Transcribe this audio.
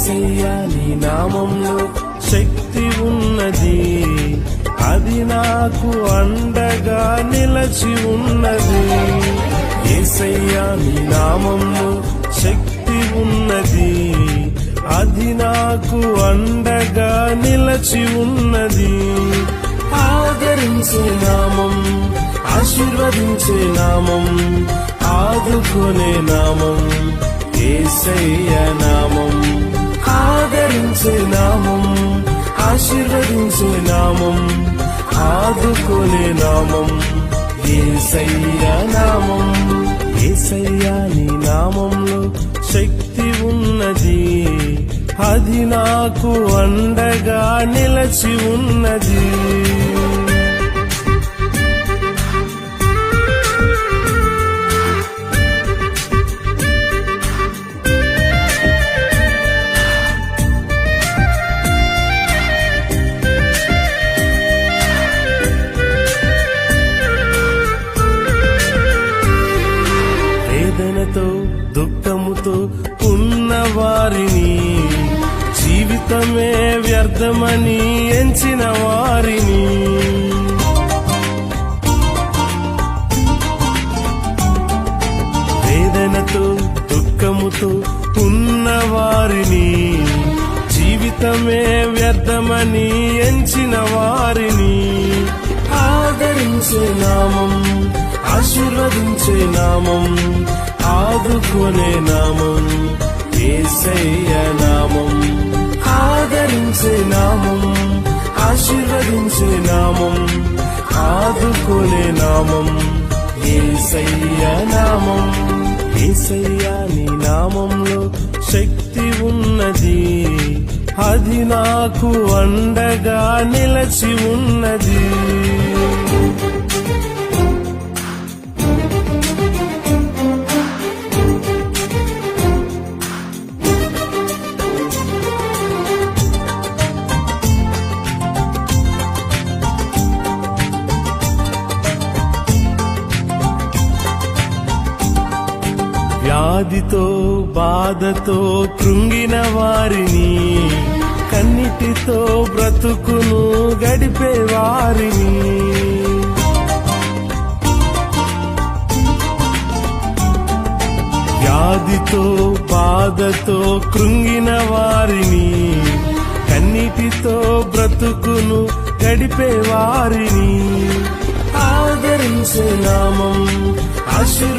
ఏసయ్యా నీ నామంలో శక్తి ఉన్నది. అది నాకు అండగా నిలచి ఉన్నది. ఏసయ్యా నీ నామంలో శక్తి ఉన్నది. అది నాకు అండగా నిలచి ఉన్నది. ఆదరించే నామం ఆశీర్వదించే నామం ఆదుకునే నామం ఏసయ్య నా ఆరాధించే నామం ఆశీర్వదించే నామం ఆదుకునే నామం ఏసయ్య నామం ఏసయ్య నీ నామంలో శక్తి ఉన్నది. అది నాకు అండగా నిలచి ఉన్నది. వారిని. జీవితమే వ్యర్థమని ఎంచిన వారిని. వేదనతో దుఃఖముతో ఉన్న వారిని. జీవితమే వ్యర్థమని ఎంచిన వారిని. ఆదరించే నామం ఆశీర్వదించే నామం ఆదుకునే నామం ఏసయ్య నామం. ఆదరించే నామం ఆశీర్వదించే నామం ఆదుకునే నామం ఏసయ్య నామం. ఏసయ్య నీ నామంలో శక్తి ఉన్నది అది నాకు అండగా నిలచి ఉన్నది. వ్యాధితో బాధతో కృంగిన వారిని కన్నిటితో బ్రతుకును గడిపే వారిని. వ్యాధితో బాధతో కృంగిన వారిని కన్నిటితో బ్రతుకును గడిపే వారిని. ఆదరించే నామం ఆశీర్